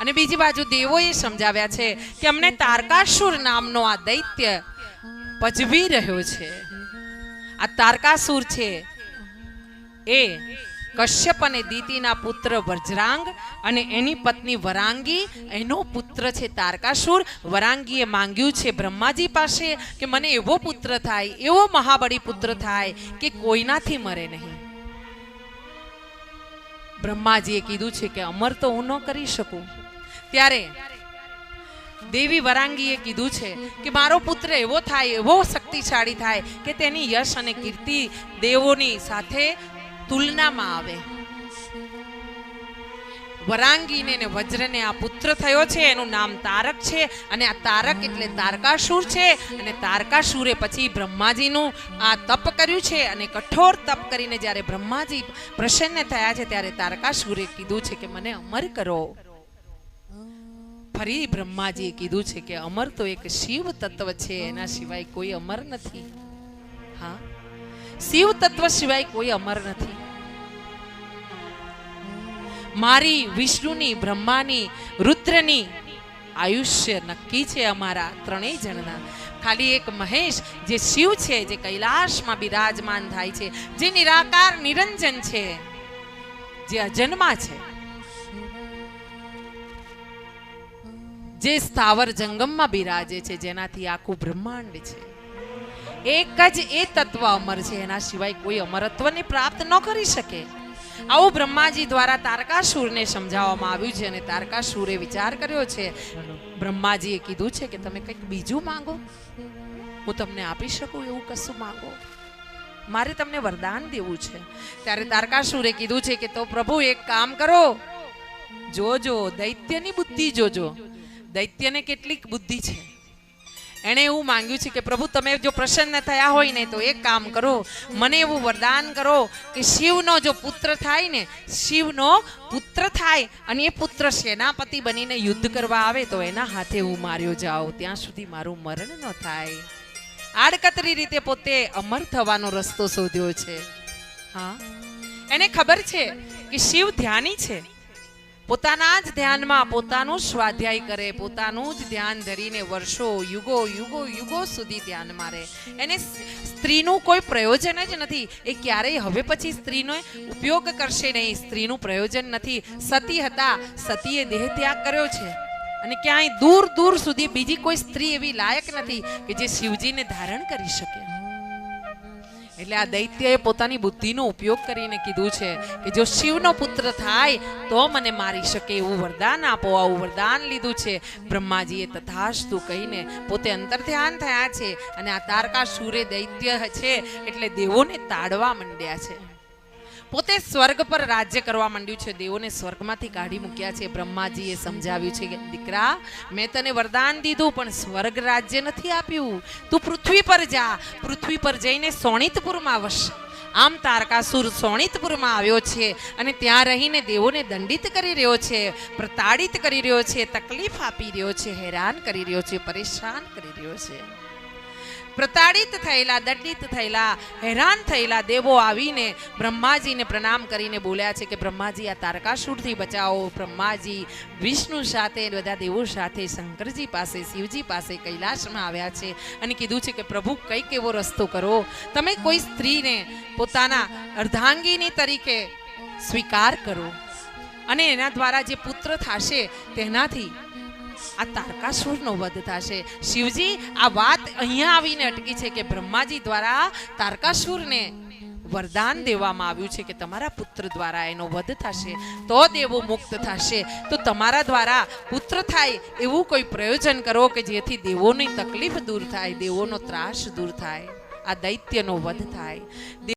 અને બીજી બાજુ દેવોએ સમજાવ્યા છે કે અમને તારકાસુર નામનો આ દૈત્ય પજવી રહ્યો છે. આ તારકાસુર છે. એ કશ્યપ અને દીતીના પુત્ર વજ્રાંગ અને એની પત્ની વરાંગી, એનો પુત્ર છે તારકાસુર. વરાંગીએ માંગ્યું છે બ્રહ્માજી પાસે કે મને એવો પુત્ર થાય, એવો મહાબળી પુત્ર થાય કે કોઈનાથી મરે નહીં. બ્રહ્માજીએ કીધું છે કે અમર તો હું ન કરી શકું. ત્યારે દેવી વરાંગીએ કીધું છે કે મારો પુત્ર એવો થાય, એવો શક્તિશાળી થાય કે તેની યશ અને કીર્તિ દેવોની સાથે તુલનામાં આવે. વરાંગીને ને વજ્રને આ પુત્ર થયો છે, એનું નામ તારક છે અને આ તારક એટલે તારકાસુર છે અને તારકાસુરે પછી બ્રહ્માજીનું આ તપ કર્યું છે અને કઠોર તપ કરીને જ્યારે બ્રહ્માજી પ્રસન્ન થયા છે ત્યારે તારકાસુરે કીધું છે કે મને અમર કરો. ફરી બ્રહ્માજીએ કીધું છે કે અમર તો એક શિવ તત્વ છે, એના સિવાય કોઈ અમર નથી. હા? શિવ તત્વ સિવાય કોઈ અમર નથી. મારી વિષ્ણુની, બ્રહ્માની, રુદ્રની આયુષ્ય નક્કી છે અમારા ત્રણેય જણના. ખાલી એક મહેશ, જે શિવ છે, જે કૈલાસમાં બિરાજમાન થાય છે, જે નિરાકાર, નિરંજન છે, જે અજન્મા છે. જે સ્થાવર જંગમમાં બિરાજે છે, જેનાથી આખું બ્રહ્માંડ છે. એક જ એ તત્વ અમર છે, એના સિવાય કોઈ અમરત્વને પ્રાપ્ત ન કરી શકે. આવું બ્રહ્માજી દ્વારા તારકાસુરને સમજાવવામાં આવ્યું છે અને તારકાસુરે વિચાર કર્યો છે. બ્રહ્માજીએ કીધું છે કે તમે કંઈક બીજું માંગો. હું તમને આપી શકું એવું કશું માંગો? મારે તમને વરદાન દેવું છે. ત્યારે તારકાસુરે કીધું છે કે તો પ્રભુ એક કામ કરો. જોજો, દૈત્યની બુદ્ધિ જોજો. દૈત્યને કેટલીક બુદ્ધિ છે. એણે એવું માંગ્યું છે કે પ્રભુ, તમે જો પ્રસન્ન થયા હોય ને તો એક કામ કરો, મને એવું વરદાન કરો કે શિવનો જો પુત્ર થાય ને, શિવનો પુત્ર થાય અને એ પુત્ર સેનાપતિ બનીને યુદ્ધ કરવા આવે તો એના હાથે હું માર્યો જાઉં. ત્યાં સુધી મારું મરણ ન થાય. આડકતરી રીતે પોતે અમર થવાનો રસ્તો શોધ્યો છે. હા. એને ખબર છે કે શિવ ધ્યાની છે. પોતાના જ ધ્યાનમાં પોતાનું સ્વાધ્યાય કરે, પોતાનું જ ધ્યાન ધરીને વર્ષો, યુગો યુગો યુગો સુધી ધ્યાનમાં રહે. એને સ્ત્રીનું કોઈ પ્રયોજન જ નથી. એ ક્યારેય હવે પછી સ્ત્રીનો ઉપયોગ કરશે નહીં. સ્ત્રીનું પ્રયોજન નથી. સતી હતા. સતીએ દેહ ત્યાગ કર્યો છે. અને ક્યાંય દૂર દૂર સુધી બીજી કોઈ સ્ત્રી એવી લાયક નથી કે જે શિવજીને ધારણ કરી શકે. એટલે આ દૈત્યએ પોતાની બુદ્ધિનો ઉપયોગ કરીને કીધું છે કે જો શિવનો પુત્ર થાય, તો મને મારી શકે એવું વરદાન આપો. આવું વરદાન લીધું છે. બ્રહ્માજીએ તથાસ્તુ કહીને પોતે અંતર ધ્યાન થયા છે અને આ તારકા સૂર્ય દૈત્ય છે એટલે દેવોને તાડવા માંડ્યા છે. પોતે સ્વર્ગ પર રાજ્ય કરવા માંડ્યું છે. દેવોને સ્વર્ગમાંથી કાઢી મૂક્યા છે. બ્રહ્માજીએ સમજાવ્યું છે કે, દીકરા, મેં તને વરદાન દીધું, પણ સ્વર્ગ રાજ્ય નથી આપ્યું. તું પૃથ્વી પર જા. પૃથ્વી પર જઈને સોણિતપુરમાં વસ. આમ તારકાસુર સોણિતપુરમાં આવ્યો છે અને ત્યાં રહીને દેવોને દંડિત કરી રહ્યો છે, પ્રતાડિત કરી રહ્યો છે, તકલીફ આપી રહ્યો છે, હેરાન કરી રહ્યો છે, પરેશાન કરી રહ્યો છે. પ્રતાડિત થયેલા, દંડિત થયેલા, હેરાન થયેલા દેવો આવીને બ્રહ્માજીને પ્રણામ કરીને બોલ્યા છે કે બ્રહ્માજી, આ તારકાસુરથી બચાવો. બ્રહ્માજી વિષ્ણુ સાથે, બધા દેવો સાથે, શંકરજી પાસે, શિવજી પાસે કૈલાસમાં આવ્યા છે અને કીધું છે કે પ્રભુ કંઈક એવો રસ્તો કરો. તમે કોઈ સ્ત્રીને પોતાના અર્ધાંગીની તરીકે સ્વીકાર કરો અને એના દ્વારા જે પુત્ર થશે તેનાથી આ તારકાસુરનો વધ થશે. શિવજી, આ વાત અહીંયા આવીને અટકી છે કે બ્રહ્માજી દ્વારા તારકાસુરને વરદાન દેવામાં આવ્યું છે કે તમારા પુત્ર દ્વારા એનો વધ થશે, તો દેવો મુક્ત થશે. તો તમારા દ્વારા પુત્ર થાય એવું કોઈ પ્રયોજન કરો કે જેથી દેવોની તકલીફ દૂર થાય, દેવોનો ત્રાસ દૂર થાય, આ દૈત્યનો વધ થાય.